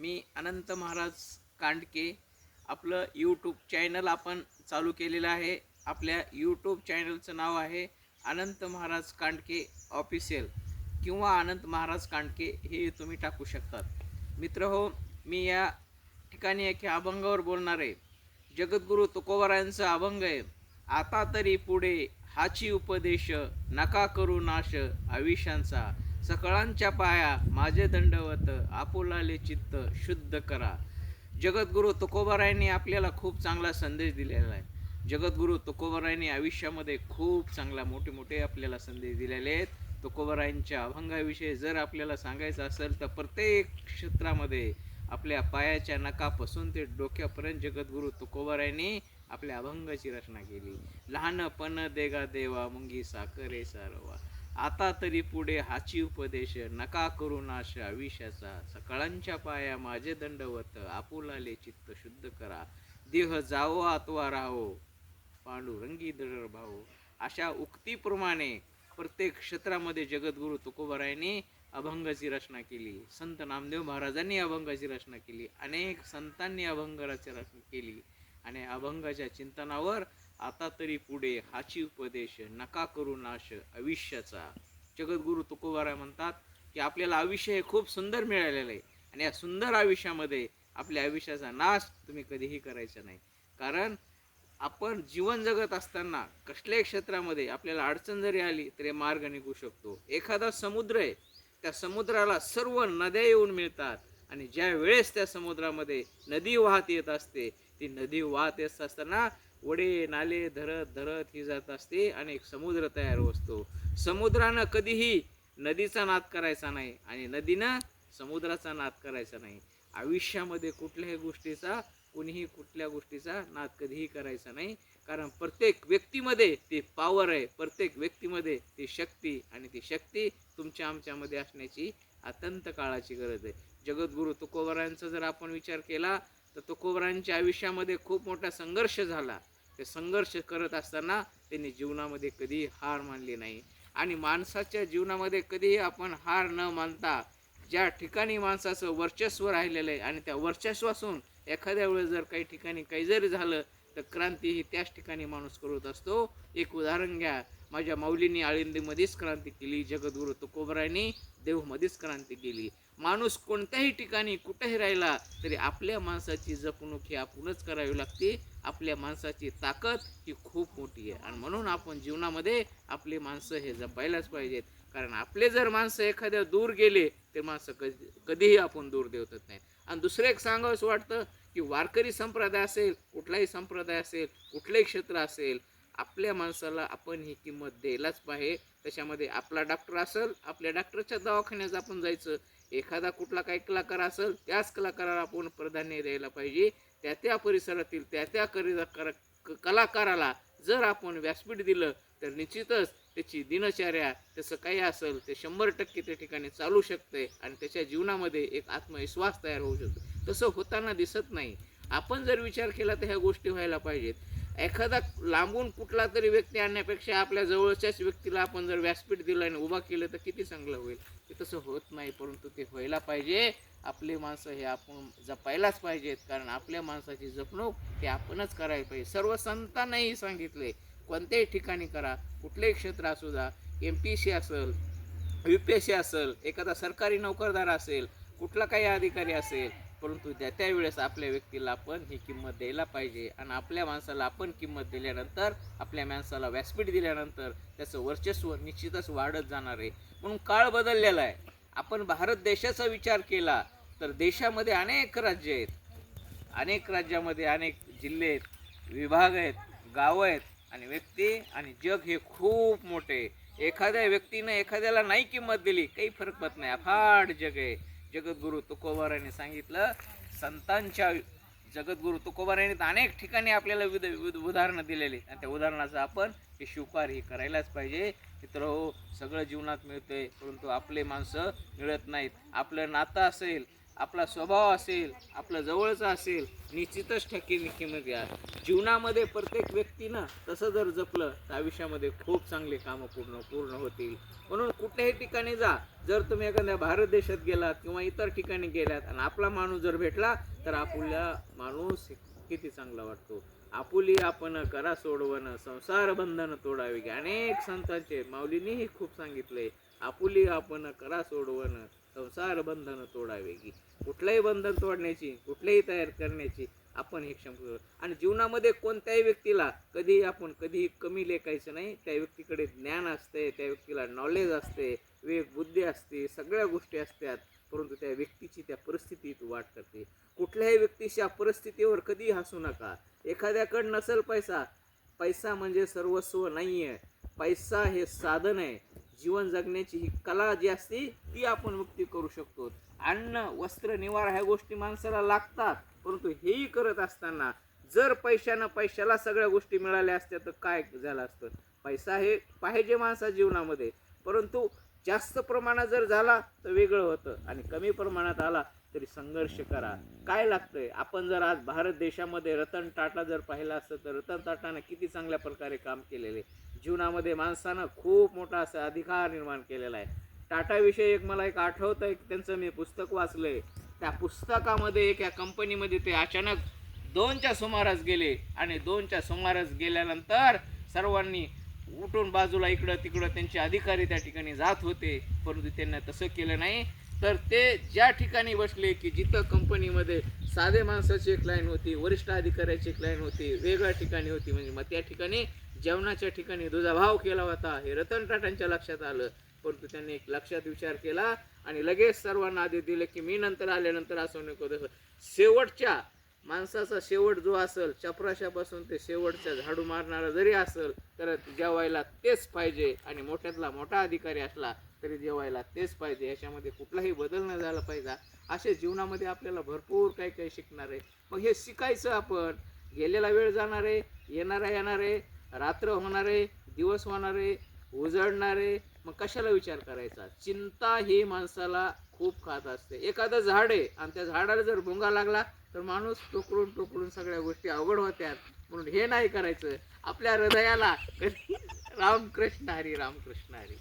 मी अनंत महाराज कांडके. आपलं YouTube channel आपण चालू केलेलं आहे. आपल्या यूट्यूब चॅनलचं नाव आहे अनंत महाराज कांडके ऑफिशियल किंवा अनंत महाराज कांडके हे तुम्ही टाकू शकतात. मित्र हो मी या ठिकाणी एका अभंगावर बोलणार आहे. जगद्गुरू तुकोबारायांचा अभंग आहे. आता तरी पुढे हाची उपदेश नका करू नाश आयुष्यांचा. सकळांच्या पाया माझे दंडवत आपुलाले चित्त शुद्ध करा. जगद्गुरु तुकोबारायांनी आपल्याला खूप चांगला संदेश दिलेला आहे. जगद्गुरु तुकोबारायांनी आयुष्यामध्ये खूप चांगला मोठे मोठे आपल्याला संदेश दिलेले आहेत. तुकोबरायांच्या अभंगाविषयी जर आपल्याला सांगायचं असेल तर प्रत्येक क्षेत्रामध्ये आपल्या पायाच्या नकापासून ते डोक्यापर्यंत जगद्गुरु तुकोबरायांनी आपल्या अभंगाची रचना केली. लहानपण देगा देवा मुंगी साखरे सारवा. आता तरी पुढे हाची उपदेश नका करू नाश. आयुष्याचा सकाळांच्या पाया माझे दंडवत. आपुलाले चित्त शुद्ध करा. देह जावो आत्वा राहो. पांडुरंगी दडर भाऊ अशा उक्तीप्रमाणे प्रत्येक क्षेत्रामध्ये जगद्गुरु तुकोबरायांनी अभंगाची रचना केली. संत नामदेव महाराजांनी अभंगाची रचना केली. अनेक संतांनी अभंगाची रचना केली. आणि अभंगाच्या चिंतनावर आता तरी पुढे हाची उपदेश नका करू नाश आयुष्याचा. जगद्गुरु तुकोबारा म्हणतात की आपल्याला आयुष्य हे खूप सुंदर मिळालेलं आहे आणि या सुंदर आयुष्यामध्ये आपल्या आयुष्याचा नाश तुम्ही कधीही करायचा नाही. कारण आपण जीवन जगत असताना कसल्याही क्षेत्रामध्ये आपल्याला अडचण जरी आली तरी मार्ग निघू शकतो. एखादा समुद्र आहे त्या समुद्राला सर्व नद्या येऊन मिळतात आणि ज्या वेळेस त्या समुद्रामध्ये नदी वाहत येत असते ती नदी वाहत येत असताना वडे नाले धरत धरत ही जात असते आणि एक समुद्र तयार असतो समुद्रानं कधीही नदीचा नाद करायचा नाही आणि नदीनं समुद्राचा नाद करायचा नाही. आयुष्यामध्ये कुठल्याही गोष्टीचा कुणीही कुठल्या गोष्टीचा नाद कधीही करायचा नाही. कारण प्रत्येक व्यक्तीमध्ये ती पॉवर आहे. प्रत्येक व्यक्तीमध्ये ती शक्ती आणि ती शक्ती तुमच्या आमच्यामध्ये असण्याची अत्यंत काळाची गरज आहे. जगद्गुरू तुकोबरांचा जर आपण विचार केला तर तुकोबरांच्या आयुष्यामध्ये खूप मोठा संघर्ष झाला. ते संघर्ष करत असताना त्यांनी जीवनामध्ये कधीही हार मानली नाही. आणि माणसाच्या जीवनामध्ये कधीही आपण हार न मानता ज्या ठिकाणी माणसाचं वर्चस्व राहिलेलं आहे आणि त्या वर्चस्वासून एखाद्या वेळेस जर काही ठिकाणी काही जरी झालं तर क्रांती ही त्याच ठिकाणी माणूस करत असतो. एक उदाहरण घ्या. माझ्या माऊलींनी आळंदीमध्येच क्रांती केली जगद्गुरु तुकोबरांनी देवमध्येच क्रांती केली. माणूस कोणत्याही ठिकाणी कुठेही राहिला तरी आपल्या माणसाची जपणूक ही आपणच करावी लागते. आपल्या माणसाची ताकद ही खूप मोठी आहे. आणि म्हणून आपण जीवनामध्ये आपली माणसं हे जपायलाच पाहिजेत. कारण आपले जर माणसं एखाद्या दूर गेले ते माणसं कधी कधीही आपण दूर देवतच नाही आणि दुसरं एक सांगावंसं वाटतं की वारकरी संप्रदाय असेल कुठलाही संप्रदाय असेल कुठलंही क्षेत्र असेल आपल्या माणसाला आपण ही किंमत द्यायलाच पाहिजे. त्याच्यामध्ये आपला डॉक्टर असेल आपल्या डॉक्टरच्या दवाखान्यात आपण जायचं. एखादा कुठला काही कलाकार असेल त्याच कलाकाराला आपण प्राधान्य द्यायला पाहिजे. त्या त्या परिसरातील त्या त्या करी कर कलाकाराला जर आपण व्यासपीठ दिलं तर निश्चितच त्याची दिनचर्या त्याचं काही असेल ते शंभर टक्के त्या ठिकाणी चालू शकते आणि त्याच्या जीवनामध्ये एक आत्मविश्वास तयार होऊ शकतो. तसं होताना दिसत नाही. आपण जर विचार केला तर ह्या गोष्टी व्हायला पाहिजेत. एखादा लांबून कुठला तरी व्यक्ती आणण्यापेक्षा आपल्या जवळच्याच व्यक्तीला आपण जर व्यासपीठ दिलं आणि उभा केलं तर किती चांगलं होईल? ते तसं होत नाही परंतु ते व्हायला पाहिजे. आपले माणसं हे आपण जपायलाच पाहिजेत कारण आपल्या माणसाची जपणूक हे आपणच करायला पाहिजे. सर्व संतांनाही सांगितले कोणत्याही ठिकाणी करा कुठलेही क्षेत्र असू द्या एम पी सी असेल यू पी एस सी असेल एखादा सरकारी नोकरदार असेल कुठला काही अधिकारी असेल परंतु त्या त्यावेळेस आपल्या व्यक्तीला आपण ही किंमत द्यायला पाहिजे. आणि आपल्या माणसाला आपण किंमत दिल्यानंतर आपल्या माणसाला व्यासपीठ दिल्यानंतर त्याचं वर्चस्व निश्चितच वाढत जाणार आहे. म्हणून काळ बदललेला आहे. आपण भारत देशाचा विचार केला तर देशामध्ये अनेक राज्य आहेत. अनेक राज्यामध्ये अनेक जिल्हे आहेत विभाग आहेत गावं आहेत आणि व्यक्ती आणि जग हे खूप मोठे आहे. एखाद्या व्यक्तीनं एखाद्याला नाही किंमत दिली काही फरक पडत नाही. अफाट जग आहे. जगद्गुरु तुकोबाराने सांगितलं संतांच्या जगद्गुरु तुकोबाराने तर अनेक ठिकाणी आपल्याला विविध विविध उदाहरणं दिलेली आणि त्या उदाहरणाचं आपण हे शिवकार ही करायलाच पाहिजे. मित्र हो सगळं जीवनात मिळतंय परंतु आपले माणसं मिळत नाहीत. आपलं नातं असेल आपला स्वभाव असेल आपलं जवळचा असेल निश्चितच ठकी किंमत घ्या जीवनामध्ये प्रत्येक व्यक्तीनं तसं जर जपलं तर आयुष्यामध्ये खूप चांगले कामं पूर्ण पूर्ण होतील. म्हणून कुठल्याही ठिकाणी जा. जर तुम्ही एखाद्या भारत देशात गेलात किंवा इतर ठिकाणी गेलात आणि आपला माणूस जर भेटला तर आपल्या माणूस किती चांगला वाटतो. आपुली आपण करा सोडवणं संसार बंधन तोडावी. अनेक संतांचे माऊलींनीही खूप सांगितले आपुली आपण करा सोडवणं. संसार बंधन तोडावे की. कुठलंही बंधन तोडण्याची कुठलेही तयार करण्याची आपण हे क्षमता आणि जीवनामध्ये कोणत्याही व्यक्तीला कधीही आपण कधीही कमी लेखायचं नाही. त्या व्यक्तीकडे ज्ञान असते त्या व्यक्तीला नॉलेज असते विवेक बुद्धी असते सगळ्या गोष्टी असतात. परंतु त्या व्यक्तीची त्या परिस्थितीत वाट करते. कुठल्याही व्यक्तीच्या परिस्थितीवर कधीही हसू नका. एखाद्याकडं नसेल पैसा. पैसा म्हणजे सर्वस्व नाही आहे पैसा हे साधन आहे. जीवन जगण्याची ही कला जी असते ती आपण मुक्ती करू शकतो. अन्न वस्त्र निवारा ह्या गोष्टी माणसाला लागतात परंतु हेही करत असताना जर पैशानं पैशाला सगळ्या गोष्टी मिळाल्या असत्या तर काय झालं असतं? पैसा हे पाहिजे माणसा जीवनामध्ये. परंतु जास्त प्रमाणात जर झाला तर वेगळं होतं. आणि कमी प्रमाणात आला तरी संघर्ष करा. काय लागतंय? आपण जर आज भारत देशामध्ये रतन टाटा जर पाहिलं असतं तर रतन टाटानं किती चांगल्या प्रकारे काम केलेले? जीवनामध्ये माणसानं खूप मोठा असा अधिकार निर्माण केलेला आहे. टाटाविषयी एक मला एक आठवतं एक त्यांचं मी पुस्तक वाचलंय. त्या पुस्तकामध्ये एक या कंपनीमध्ये ते अचानक दोनच्या सुमारास गेले आणि दोनच्या सुमारास गेल्यानंतर सर्वांनी उठून बाजूला इकडं तिकडं त्यांचे अधिकारी त्या ठिकाणी जात होते परंतु त्यांना तसं केलं नाही. तर ते ज्या ठिकाणी बसले की जिथं कंपनीमध्ये साधे माणसाची एक लाईन होती वरिष्ठ अधिकाऱ्याची एक लाईन होती वेगळ्या ठिकाणी होती म्हणजे मग त्या ठिकाणी जेवणाच्या ठिकाणी दुजाभाव केला होता हे रतन टाटांच्या लक्षात आलं. परंतु त्यांनी एक लक्षात विचार केला आणि लगेच सर्वांना आधी दिलं की मी नंतर आल्यानंतर असं नको तसं. शेवटच्या माणसाचा शेवट जो असेल चपराशापासून ते शेवटच्या झाडू मारणारा जरी असेल तर जेवायला तेच पाहिजे आणि मोठ्यातला मोठा अधिकारी असला तरी जेवायला तेच पाहिजे. याच्यामध्ये कुठलाही बदल न झाला पाहिजे. असे जीवनामध्ये आपल्याला भरपूर काही काही शिकणार. आहे मग हे शिकायचं आपण. गेलेला वेळ जाणार आहे येणारा येणार आहे. रात्र होणारे दिवस होणारे उजळणारे मग कशाला विचार करायचा? चिंता ही माणसाला खूप खात असते. एखादं झाड आहे आणि त्या झाडाला जर भोंगा लागला तर माणूस टोकरून टोकरून सगळ्या गोष्टी अवघड होत्यात. म्हणून हे नाही करायचं. आपल्या हृदयाला रामकृष्ण हरी रामकृष्ण हरी.